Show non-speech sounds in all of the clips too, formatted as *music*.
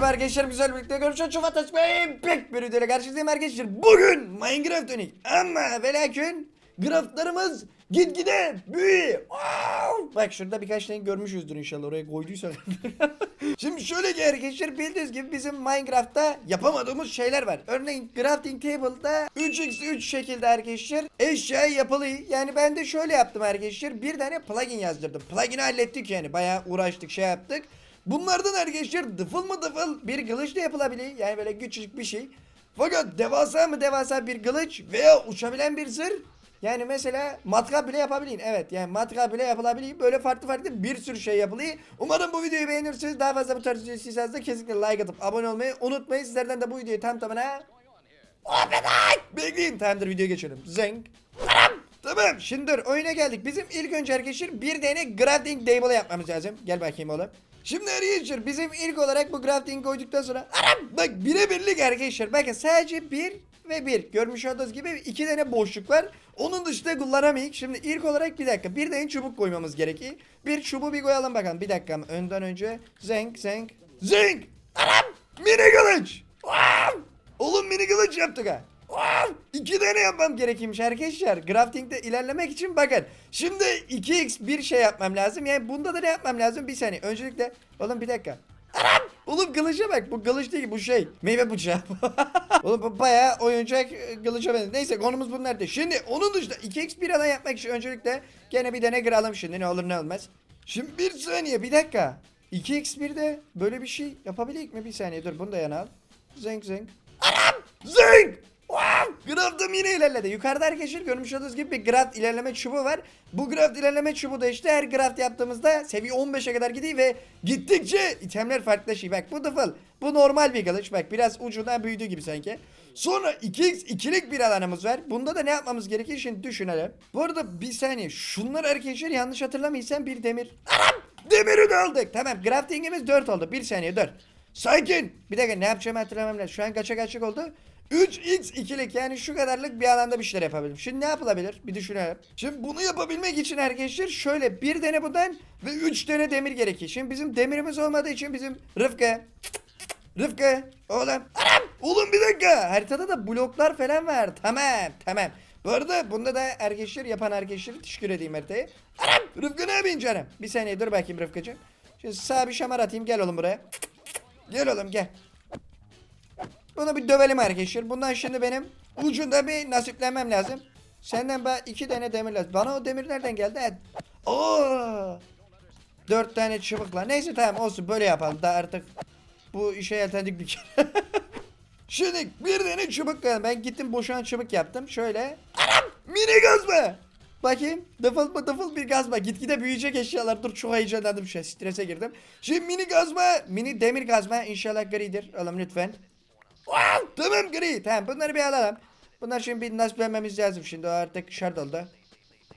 merhaba arkadaşlar güzel birlikte görüşürüz. Çuvat açmayın. Pek bir videoyla karşınızdayım arkadaşlar. Bugün Minecraft dönük. Ama ve lakin graftlarımız gitgide büyüyor. Wow! Bak şurada birkaç tane görmüşüzdür inşallah oraya koyduysak. *laughs* Şimdi şöyle ki arkadaşlar bildiğiniz gibi bizim Minecraft'ta yapamadığımız şeyler var. Örneğin crafting table'da 3x3 şekilde arkadaşlar eşya yapılı. Yani ben de şöyle yaptım arkadaşlar. Bir tane plugin yazdırdım. Plugin'i hallettik yani. Bayağı uğraştık şey yaptık. Bunlardan arkadaşlar dıfıl mı dıfıl bir kılıç da yapılabilir. Yani böyle küçücük bir şey. Fakat devasa mı devasa bir kılıç veya uçabilen bir zırh. Yani mesela matkap bile yapabilin. Evet yani matkap bile yapılabilir. Böyle farklı farklı bir sürü şey yapılıyor. Umarım bu videoyu beğenirsiniz. Daha fazla bu tarz video da kesinlikle like atıp abone olmayı unutmayın. Sizlerden de bu videoyu tam tamına. Bekleyin. Tamamdır videoya geçelim. Zeng. Tamam. Şimdi oyuna geldik. Bizim ilk önce arkadaşlar bir tane crafting table yapmamız lazım. Gel bakayım oğlum. Şimdi arkadaşlar bizim ilk olarak bu crafting koyduktan sonra Aram bak birebirlik arkadaşlar. Bakın sadece bir ve bir. Görmüş olduğunuz gibi iki tane boşluk var. Onun dışında kullanamayız. Şimdi ilk olarak bir dakika. Bir tane çubuk koymamız gerekiyor. Bir çubuğu bir koyalım bakalım. Bir dakika. Önden önce. Zenk zenk. Zenk. Aram. Mini kılıç. Wow! Oğlum mini kılıç yaptık ha. Wow! İki tane yapmam gerekiymiş arkadaşlar. Crafting'de ilerlemek için bakın. Şimdi 2x bir şey yapmam lazım. Yani bunda da ne yapmam lazım? Bir saniye. Öncelikle oğlum bir dakika. Anam! Oğlum kılıca bak. Bu kılıç değil bu şey. Meyve bıçağı. *laughs* Oğlum bu bayağı oyuncak e, kılıca benziyor. Neyse konumuz bunlar değil. Şimdi onun dışında 2x bir alan yapmak için öncelikle gene bir tane kıralım şimdi ne olur ne olmaz. Şimdi bir saniye bir dakika. 2x1'de böyle bir şey yapabilir mi? Bir saniye dur bunu da yana al. Zenk zenk. Anam! Zenk! Wow! Graft'ım yine ilerledi. Yukarıda arkadaşlar görmüş olduğunuz gibi bir graft ilerleme çubuğu var. Bu graft ilerleme çubuğu da işte her graft yaptığımızda seviye 15'e kadar gidiyor ve gittikçe itemler farklılaşıyor. Bak bu dıfıl. Bu normal bir kılıç. Bak biraz ucundan büyüdü gibi sanki. Sonra 2x ikilik bir alanımız var. Bunda da ne yapmamız gerekiyor şimdi düşünelim. Bu arada bir saniye. Şunlar arkadaşlar yanlış hatırlamıyorsam bir demir. Anam! Demiri de aldık. Tamam craftingimiz 4 oldu. Bir saniye dur. Sakin. Bir dakika ne yapacağımı hatırlamam lazım. Şu an kaça kaçlık oldu? 3x ikilik yani şu kadarlık bir alanda bir şeyler yapabilirim. Şimdi ne yapılabilir? Bir düşünelim. Şimdi bunu yapabilmek için arkadaşlar şöyle bir tane bundan ve 3 tane demir gerekiyor. Şimdi bizim demirimiz olmadığı için bizim Rıfkı Rıfkı oğlum Anam oğlum bir dakika haritada da bloklar falan var tamam tamam bu arada bunda da arkadaşlar yapan arkadaşları teşekkür edeyim haritayı Anam Rıfkı ne yapayım canım bir saniye dur bakayım Rıfkıcığım Şimdi sağ bir şamar atayım gel oğlum buraya Gel oğlum gel Bunu bir dövelim arkadaşlar bundan şimdi benim ucunda bir nasiplenmem lazım Senden bana iki tane demir lazım bana o demir nereden geldi. Oo. Dört tane çubukla neyse tamam olsun böyle yapalım da artık bu işe yeltendik bir kere. *laughs* Şimdi bir tane çubuk kaldı. Ben gittim boşanan çubuk yaptım. Şöyle. Anam! Mini gazma. Bakayım. Dıfıl mı dıfıl bir gazma. Gitgide büyüyecek eşyalar. Dur çok heyecanlandım şu an. Strese girdim. Şimdi mini gazma. Mini demir gazma. İnşallah gridir. Oğlum lütfen. Wow, tamam gri. Tamam bunları bir alalım. Bunlar şimdi bir nasiplenmemiz lazım. Şimdi o artık şart oldu.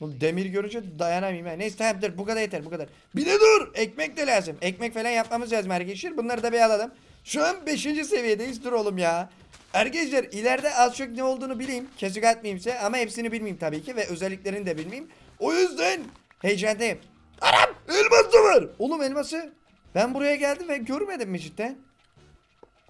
Bu demir görünce dayanamayayım ha. Neyse tamam dur bu kadar yeter bu kadar. Bir de dur ekmek de lazım. Ekmek falan yapmamız lazım arkadaşlar. Bunları da bir alalım. Şu an 5. seviyedeyiz dur oğlum ya. Arkadaşlar ileride az çok ne olduğunu bileyim. Kesik atmayayım size ama hepsini bilmeyeyim tabii ki ve özelliklerini de bilmeyeyim. O yüzden heyecandayım. Anam elmas da var. Oğlum elması ben buraya geldim ve görmedim mi cidden?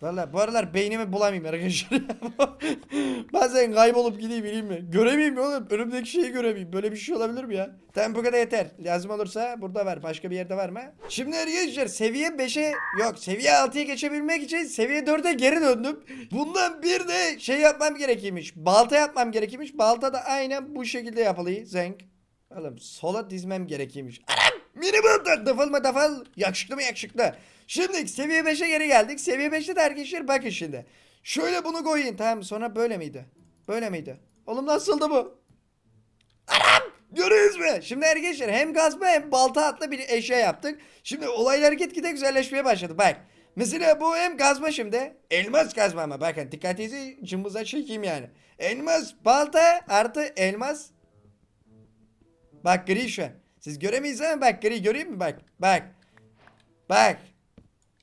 Valla bu aralar beynimi bulamayayım arkadaşlar. *laughs* Bazen kaybolup gideyim bileyim mi? Göremeyeyim oğlum? Önümdeki şeyi göremeyeyim. Böyle bir şey olabilir mi ya? Tamam bu kadar yeter. Lazım olursa burada var. Başka bir yerde var mı? Şimdi arkadaşlar seviye 5'e yok seviye 6'ya geçebilmek için seviye 4'e geri döndüm. Bundan bir de şey yapmam gerekiymiş. Balta yapmam gerekiymiş. Balta da aynen bu şekilde yapılıyor. Zenk. Oğlum sola dizmem gerekiymiş. Anam! Mini balta dıfıl mı dıfıl? Yakışıklı mı yakışıklı? Şimdi seviye 5'e geri geldik. Seviye 5'te de arkadaşlar bakın şimdi. Şöyle bunu koyun tamam sonra böyle miydi? Böyle miydi? Oğlum nasıldı bu? Anam! Görüyoruz mu? Şimdi arkadaşlar hem gazma hem balta atlı bir eşya yaptık. Şimdi olaylar gitgide güzelleşmeye başladı. Bak. Mesela bu hem gazma şimdi. Elmas gazma ama bakın dikkatinizi cımbıza çekeyim yani. Elmas balta artı elmas. Bak gri şu an. Siz göremeyiz ama bak gri göreyim mi bak. Bak. Bak.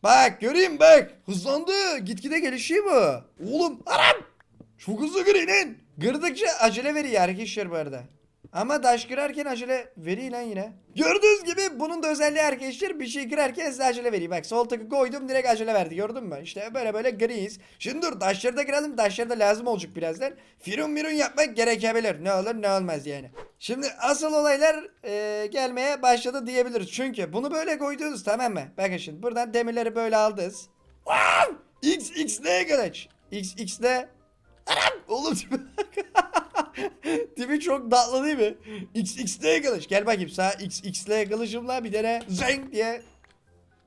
Bak göreyim bak. Hızlandı. Gitgide gelişiyor bu. Oğlum aram. Çok hızlı gri lan. Gırdıkça acele veriyor arkadaşlar bu arada. Ama taş kırarken acele veriyor lan yine. Gördüğünüz gibi bunun da özelliği arkadaşlar bir şey kırarken size acele veriyor. Bak sol tıkı koydum direkt acele verdi gördün mü? İşte böyle böyle griyiz. Şimdi dur taşları da kıralım taşları da lazım olacak birazdan. Firun mirun yapmak gerekebilir. Ne olur ne olmaz yani. Şimdi asıl olaylar e, gelmeye başladı diyebiliriz. Çünkü bunu böyle koydunuz tamam mı? Bakın şimdi buradan demirleri böyle aldınız. Wow! X X ne kılıç? X X ne? Anam! Oğlum tipi, *laughs* tipi çok tatlı değil mi? XXL kılıç. Gel bakayım sağ XXL kılıcımla bir tane zeng diye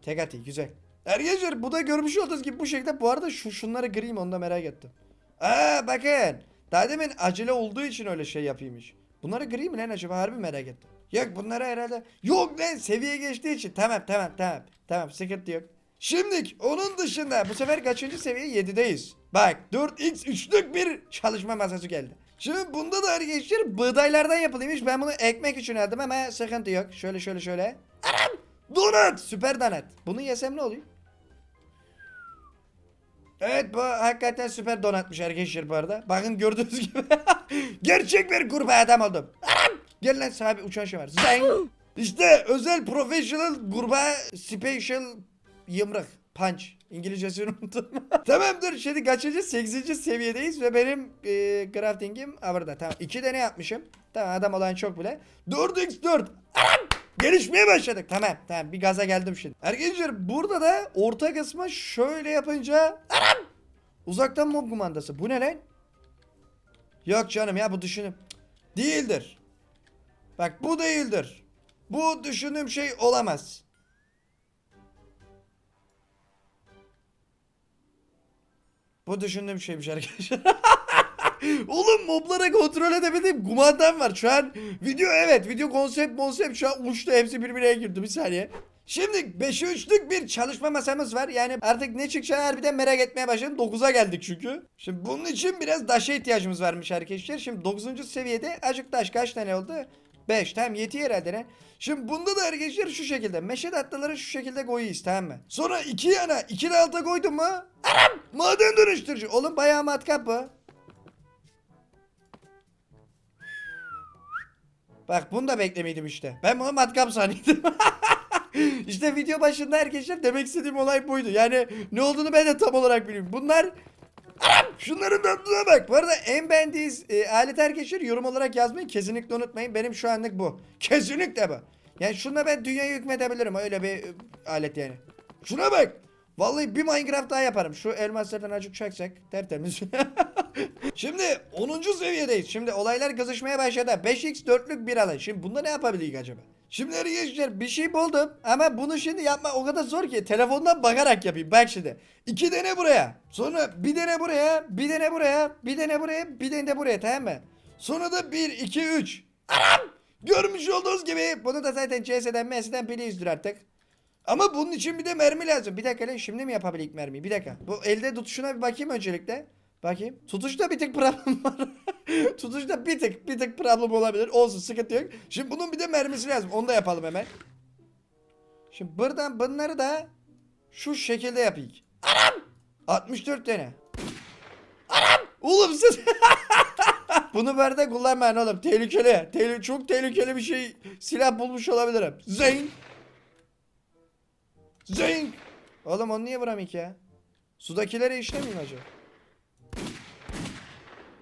tek atayım güzel. Arkadaşlar bu da görmüş olduğunuz gibi bu şekilde bu arada şu şunları griyim onu da merak ettim. Aa bakın. Daha demin acele olduğu için öyle şey yapıyormuş. Bunları gri mi lan acaba harbi merak ettim. Yok bunları herhalde yok lan seviye geçtiği için tamam tamam tamam tamam sıkıntı yok. Şimdi onun dışında bu sefer kaçıncı seviye 7'deyiz. Bak 4x üçlük bir çalışma masası geldi. Şimdi bunda da arkadaşlar buğdaylardan yapılıymış. Ben bunu ekmek için aldım ama sıkıntı yok. Şöyle şöyle şöyle. Anam! Donut! Süper donut. Bunu yesem ne oluyor? Evet bu hakikaten süper donatmış arkadaşlar bu arada. Bakın gördüğünüz gibi. *laughs* Gerçek bir kurbağa adam oldum. Anam! Gel lan sahibi uçan şey var. Zeng! *gasps* İşte özel professional kurbağa special yımrık. Punch. İngilizcesini *laughs* unuttum. Tamamdır şimdi kaçıncı? 8. seviyedeyiz ve benim e, crafting'im burada. Tamam 2 tane yapmışım. Tamam adam olan çok bile. 4x4. Anam! Gelişmeye başladık. Tamam tamam bir gaza geldim şimdi. Arkadaşlar burada da orta kısma şöyle yapınca Anam! Uzaktan mob kumandası. Bu ne lan? Yok canım ya bu düşünüm. Değildir. Bak bu değildir. Bu düşündüğüm şey olamaz. Bu düşündüğüm şeymiş arkadaşlar. *laughs* Oğlum moblara kontrol edemedim. Kumandam var. Şu an video evet. Video konsept konsept şu an uçtu. Hepsi birbirine girdi. Bir saniye. Şimdi 5'e 3'lük bir çalışma masamız var. Yani artık ne çıkacağını harbiden merak etmeye başladım. 9'a geldik çünkü. Şimdi bunun için biraz daşa ihtiyacımız varmış arkadaşlar. Şimdi 9. seviyede acık daş kaç tane oldu? 5 tamam yetiyor herhalde ne? Şimdi bunda da arkadaşlar şu şekilde. Meşe tatlıları şu şekilde koyuyuz tamam mı? Sonra iki yana iki de alta koydum mu? Anam! Maden dönüştürücü. Oğlum bayağı matkap bu. Bak bunu da beklemiydim işte. Ben bunu matkap sanıyordum. *laughs* işte video başında arkadaşlar demek istediğim olay buydu. Yani ne olduğunu ben de tam olarak bilmiyorum. Bunlar! Şunların tatlına bak. Bu arada en beğendiğiniz e, alet arkadaşlar yorum olarak yazmayı kesinlikle unutmayın. Benim şu anlık bu. Kesinlikle bu. Yani şuna ben dünyayı hükmedebilirim. Öyle bir e, alet yani. Şuna bak. Vallahi bir Minecraft daha yaparım. Şu elmaslardan acık çaksak tertemiz. *laughs* Şimdi 10. seviyedeyiz. Şimdi olaylar kızışmaya başladı. 5x 4'lük bir alan. Şimdi bunda ne yapabiliriz acaba? Şimdi arkadaşlar bir şey buldum ama bunu şimdi yapma o kadar zor ki telefondan bakarak yapayım. Bak şimdi. iki tane buraya. Sonra bir tane buraya, bir tane buraya, bir tane buraya, bir tane de buraya tamam mı? Sonra da 1, 2, 3. Anam! Görmüş olduğunuz gibi bunu da zaten CS'den MS'den biliyoruzdur artık. Ama bunun için bir de mermi lazım. Bir dakika lan şimdi mi yapabilik mermiyi? Bir dakika. Bu elde tutuşuna bir bakayım öncelikle. Bakayım. Tutuşta bir tık problem var. *laughs* Tutuşta bir tık bir tık problem olabilir. Olsun sıkıntı yok. Şimdi bunun bir de mermisi lazım. Onu da yapalım hemen. Şimdi buradan bunları da şu şekilde yapayım. Anam! 64 tane. Anam! Oğlum siz... *laughs* Bunu böyle kullanmayın oğlum. Tehlikeli. Tehli çok tehlikeli bir şey. Silah bulmuş olabilirim. Zing. Zing. Oğlum onu niye vuramıyor ki ya? Sudakilere işlemeyeyim acaba?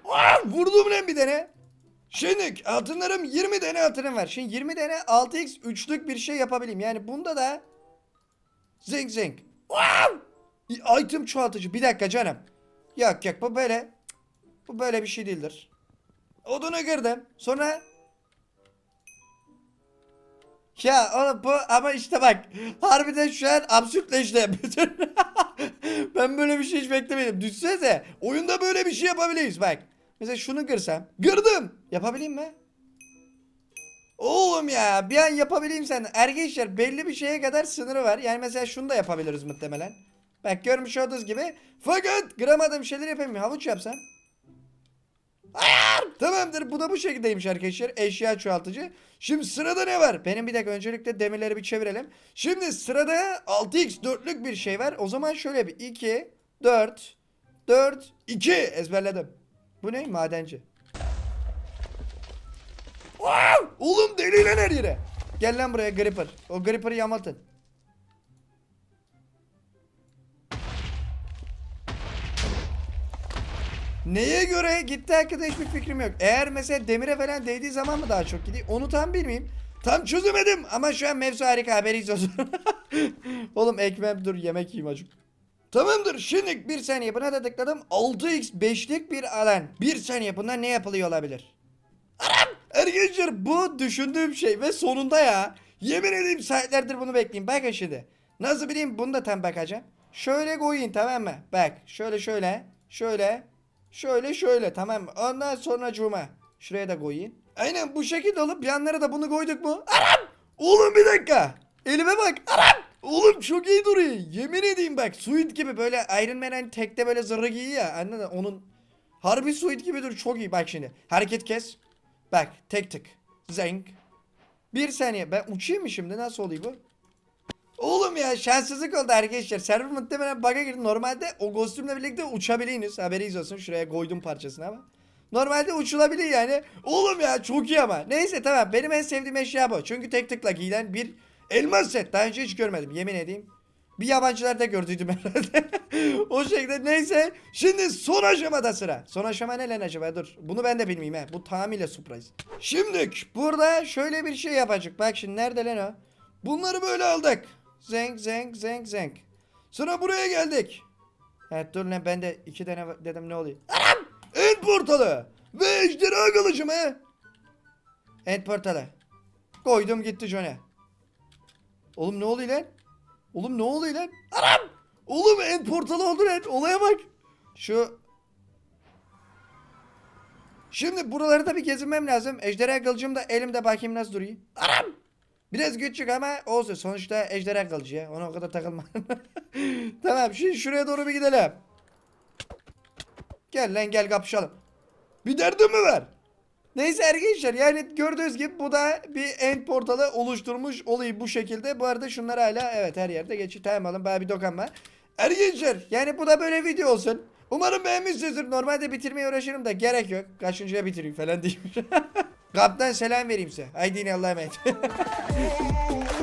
Aa, vurdum lan bir tane. Şimdi altınlarım 20 tane altınım var. Şimdi 20 tane 6x üçlük bir şey yapabileyim. Yani bunda da zing zing. Wow! Item çoğaltıcı. Bir dakika canım. Yok yok bu böyle. Bu böyle bir şey değildir. Odunu kırdım. Sonra ya oğlum bu ama işte bak harbiden şu an absürtleşti. *laughs* Ben böyle bir şey hiç beklemedim. Düşünsene oyunda böyle bir şey yapabiliriz bak. Mesela şunu kırsam. Kırdım. Yapabileyim mi? Oğlum ya bir an yapabileyim sen. Arkadaşlar belli bir şeye kadar sınırı var. Yani mesela şunu da yapabiliriz muhtemelen. Bak görmüş olduğunuz gibi. Fakat kıramadığım şeyler yapayım. Havuç yapsam. Hayır. Tamamdır bu da bu şekildeymiş arkadaşlar. Eşya çoğaltıcı. Şimdi sırada ne var? Benim bir dakika öncelikle demirleri bir çevirelim. Şimdi sırada 6x 4'lük bir şey var. O zaman şöyle bir 2, 4, 4, 2 ezberledim. Bu ne? Madenci. Oğlum deli lan her yere. Gel lan buraya Gripper. O Gripper'ı yamatın. Neye göre gitti hakkında hiçbir fikrim yok. Eğer mesela demire falan değdiği zaman mı daha çok gidiyor? Onu tam bilmeyeyim. Tam çözemedim ama şu an mevzu harika haberiz olsun. *laughs* Oğlum ekmeğim dur yemek yiyeyim acık. Tamamdır şimdi bir saniye buna da tıkladım. 6x 5'lik bir alan. Bir saniye bundan ne yapılıyor olabilir? Aram! Arkadaşlar bu düşündüğüm şey ve sonunda ya. Yemin edeyim saatlerdir bunu bekleyeyim. Bakın şimdi. Nasıl bileyim bunu da tam bakacağım. Şöyle koyayım tamam mı? Bak şöyle şöyle. Şöyle. Şöyle şöyle tamam? Ondan sonra cuma. Şuraya da koyayım. Aynen bu şekilde olup yanlara da bunu koyduk mu? Aram! Oğlum bir dakika. Elime bak. Aram! Oğlum çok iyi duruyor. Yemin edeyim bak. Suit gibi böyle Iron Man hani tekte böyle zırhı giyiyor ya. Anladın? Onun harbi suit gibi dur. Çok iyi bak şimdi. Hareket kes. Bak tek tık. Zenk. Bir saniye ben uçayım mı şimdi? Nasıl oluyor bu? Oğlum ya şanssızlık oldu arkadaşlar. Server muhtemelen bug'a girdi. Normalde o kostümle birlikte uçabiliyorsunuz. Haberiniz olsun. Şuraya koydum parçasını ama. Normalde uçulabilir yani. Oğlum ya çok iyi ama. Neyse tamam. Benim en sevdiğim eşya bu. Çünkü tek tıkla giyilen bir elmas set. Daha önce hiç görmedim. Yemin edeyim. Bir yabancılarda gördüydüm *laughs* herhalde. o şekilde neyse. Şimdi son aşamada sıra. Son aşama ne lan acaba? Dur. Bunu ben de bilmeyeyim he. Bu tamamıyla surprise. Şimdi burada şöyle bir şey yapacak. Bak şimdi nerede lan o? Bunları böyle aldık. Zenk zenk zenk zenk. Sonra buraya geldik. Evet dur lan ben de iki tane dedim ne oluyor? Anam! End portalı. Ve ejderha kılıcı mı? End portalı. Koydum gitti Johnny. Oğlum ne oluyor lan? Oğlum ne oluyor lan? Anam! Oğlum end portalı oldu lan. Olaya bak. Şu Şimdi buraları da bir gezinmem lazım. Ejderha kılıcım da elimde bakayım nasıl duruyor. Anam! Biraz küçük ama olsun. Sonuçta ejderha kılıcı ya. Ona o kadar takılma. *laughs* tamam şimdi şuraya doğru bir gidelim. Gel lan gel kapışalım. Bir derdin mi var? Neyse arkadaşlar yani gördüğünüz gibi bu da bir end portalı oluşturmuş olayı bu şekilde. Bu arada şunlar hala evet her yerde geçiyor. Tamam alın bana bir dokanma. Arkadaşlar yani bu da böyle video olsun. Umarım beğenmişsinizdir. Normalde bitirmeye uğraşırım da gerek yok. Kaçıncıya bitireyim falan diyeyim. *laughs* Kaptan selam vereyim size. Haydi yine Allah'a emanet. *laughs*